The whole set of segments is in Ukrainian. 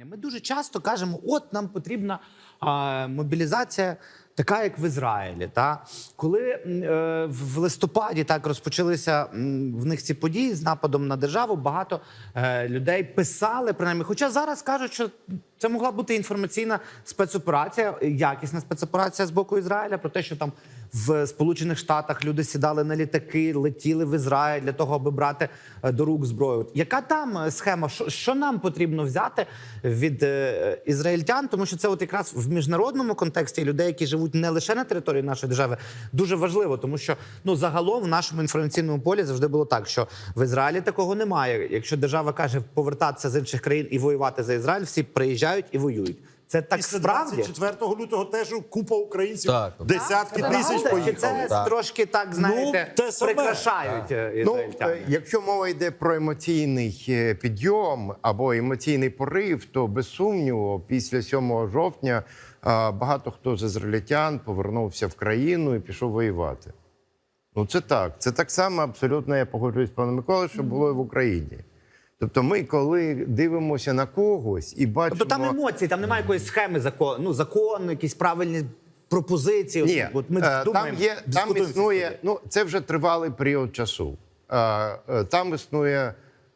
Ми дуже часто кажемо, от нам потрібна а, мобілізація. Така, як в Ізраїлі, та коли е, в листопаді так розпочалися в них ці події з нападом на державу, багато е, людей писали принаймні. Хоча зараз кажуть, що це могла бути інформаційна спецоперація, якісна спецоперація з боку Ізраїля, про те, що там в Сполучених Штатах люди сідали на літаки, летіли в Ізраїль для того, аби брати е, до рук зброю. Яка там е, схема? Що, нам потрібно взяти від е, ізраїльтян? Тому що це от якраз в міжнародному контексті людей, які живуть не лише на території нашої держави, дуже важливо, тому що ну загалом в нашому інформаційному полі завжди було так, що в Ізраїлі такого немає. Якщо держава каже повертатися з інших країн і воювати за Ізраїль, всі приїжджають і воюють. Це так Після справді. 24 лютого теж купа українців, Так. десятки Це тисяч правда? Поїхали. Це Так. трошки так, знаєте, те прикрашають е, Ну, е, якщо мова йде про емоційний е, підйом або емоційний порив, то без сумніву, після 7 жовтня багато хто з ізраїльтян повернувся в країну і пішов воювати. Ну, це так. Це так само абсолютно, я погоджуюсь з паном Миколою, що було і в Україні. Тобто, ми, коли дивимося на когось і бачимо. Тобто там емоції, там немає якоїсь схеми закону, ну закон, якісь правильні пропозиції. Ні, От ми е, думаємо, там є там існує. Ну це вже тривалий період часу. Е, е, Там існує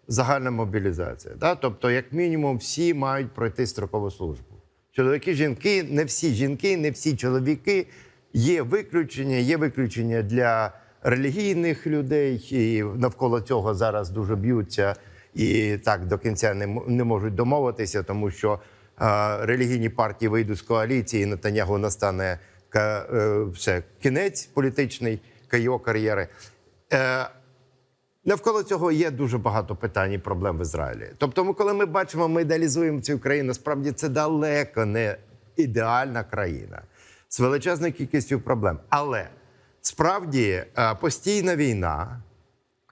загальна мобілізація. Да? Тобто, як мінімум, всі мають пройти строкову службу. Чоловіки, жінки, не всі жінки, не всі чоловіки. Є виключення, є виключення для релігійних людей, і навколо цього зараз дуже б'ються і так до кінця не, не можуть домовитися, тому що е, релігійні партії вийдуть з коаліції, і Нетаньягу настане ка- е, все, кінець політичний його кар'єри. Е, Навколо цього є дуже багато питань і проблем в Ізраїлі. Тобто, ми, коли ми бачимо, ми ідеалізуємо цю країну, насправді це далеко не ідеальна країна з величезною кількістю проблем. Але справді е, постійна війна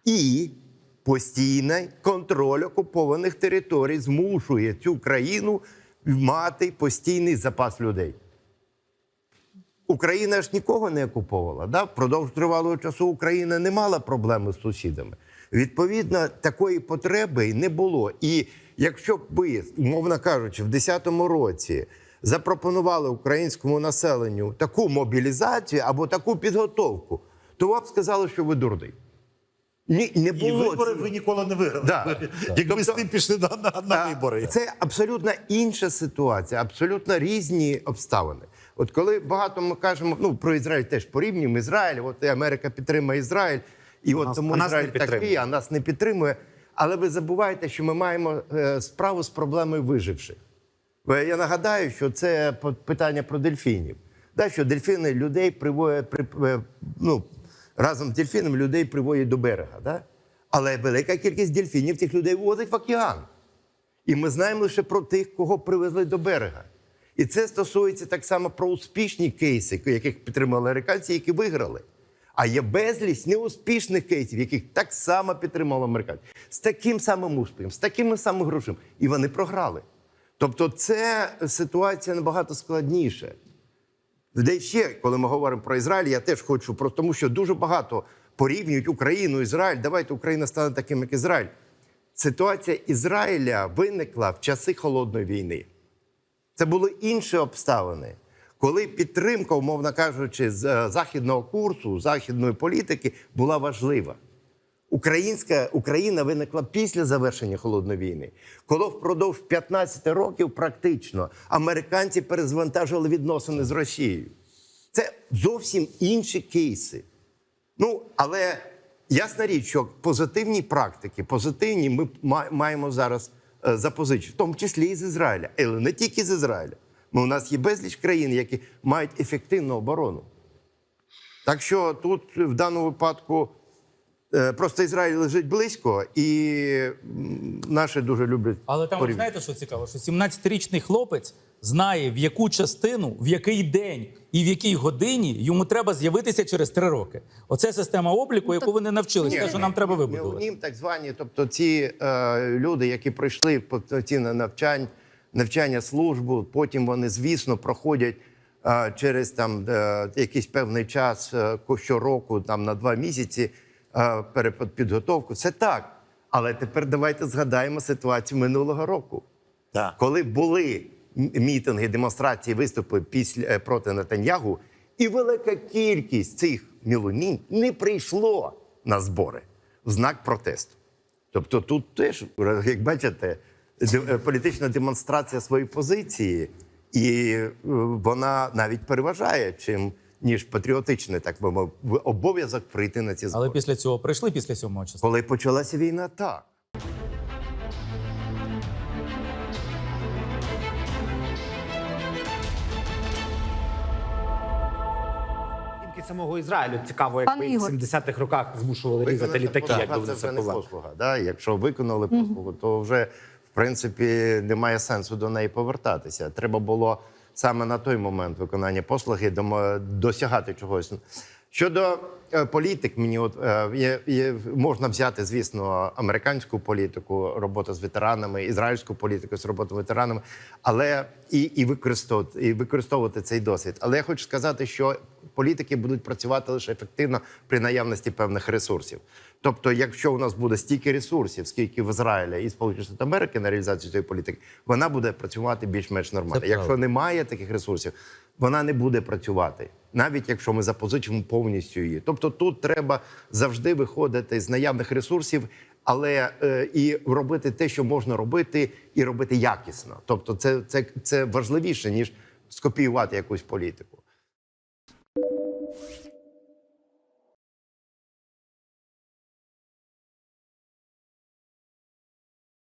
і постійний контроль окупованих територій змушує цю країну мати постійний запас людей. Україна ж нікого не окуповувала. Да? Впродовж тривалого часу Україна не мала проблеми з сусідами. Відповідно, такої потреби й не було. І якщо б ви, умовно кажучи, в 2010 році запропонували українському населенню таку мобілізацію або таку підготовку, то вам б сказали, що ви дурний. Ні, не І було. вибори ви ніколи не виграли. Да. Якби з тим пішли на, на, на вибори. Це абсолютно інша ситуація, абсолютно різні обставини. От коли багато ми кажемо, ну про Ізраїль теж порівнюємо Ізраїль, от і Америка підтримує Ізраїль, і от нас- тому а нас Ізраїль такий, а нас не підтримує. Але ви забуваєте, що ми маємо е, справу з проблемою виживших. Я нагадаю, що це питання про дельфінів. Да, що дельфіни людей приводять при, е, ну, разом з дельфінами людей приводять до берега. Да? Але велика кількість дельфінів цих людей вивозить в океан. І ми знаємо лише про тих, кого привезли до берега. І це стосується так само про успішні кейси, яких підтримали американці, які виграли. А є безліч неуспішних кейсів, яких так само підтримали американці, з таким самим успіхом, з такими самими грошима. І вони програли. Тобто, це ситуація набагато складніша. Де ще, коли ми говоримо про Ізраїль, я теж хочу про тому, що дуже багато порівнюють Україну, Ізраїль. Давайте Україна стане таким, як Ізраїль. Ситуація Ізраїля виникла в часи холодної війни. Це були інші обставини, коли підтримка, умовно кажучи, з е, західного курсу, західної політики була важлива. Українська Україна виникла після завершення холодної війни, коли впродовж 15 років практично американці перезвантажили відносини з Росією. Це зовсім інші кейси. Ну, але ясна річ, що позитивні практики, позитивні ми маємо зараз е, запозичити, в тому числі і з Ізраїля, але не тільки з Ізраїля. Бо у нас є безліч країн, які мають ефективну оборону. Так що тут в даному випадку просто Ізраїль лежить близько, і наші дуже люблять. Але там ви знаєте, що цікаво, що 17-річний хлопець знає, в яку частину, в який день і в якій годині йому треба з'явитися через три роки. Оце система обліку, яку вони навчилися. Те, що нам треба вибудувати. Неонім, так звані, тобто ці е, люди, які пройшли повноцінне навчання, навчання службу, потім вони, звісно, проходять е, через там е, якийсь певний час е, щороку, там на два місяці перепідготовку. Це так. Але тепер давайте згадаємо ситуацію минулого року. Так. коли були мітинги, демонстрації, виступи після е, проти Нетаньягу, і велика кількість цих мілонін не прийшло на збори в знак протесту. Тобто тут теж, як бачите, е, політична демонстрація своєї позиції, і е, вона навіть переважає, чим ніж патріотичний, так би мовити, обов'язок прийти на ці збори. Але після цього прийшли після сьомого числа. Коли почалася війна, так. Самого Ізраїлю цікаво, як ви в Ігор. 70-х роках змушували різати літаки, як послуга би це це не послуга. Да? Якщо виконали послугу, то вже в принципі немає сенсу до неї повертатися. Треба було саме на той момент виконання послуги досягати чогось. Щодо е, політик, мені от е, є, є, можна взяти, звісно, американську політику, роботу з ветеранами, ізраїльську політику з роботою ветеранами, але і, і використовувати і використовувати цей досвід. Але я хочу сказати, що політики будуть працювати лише ефективно при наявності певних ресурсів. Тобто, якщо у нас буде стільки ресурсів, скільки в Ізраїлі і Сполучених Штатів Америки на реалізацію цієї політики, вона буде працювати більш-менш нормально. Це Якщо правда. немає таких ресурсів, вона не буде працювати, навіть якщо ми запозичимо повністю її. Тобто, тут треба завжди виходити з наявних ресурсів. Але е, і робити те, що можна робити, і робити якісно. Тобто, це, це, це важливіше ніж скопіювати якусь політику.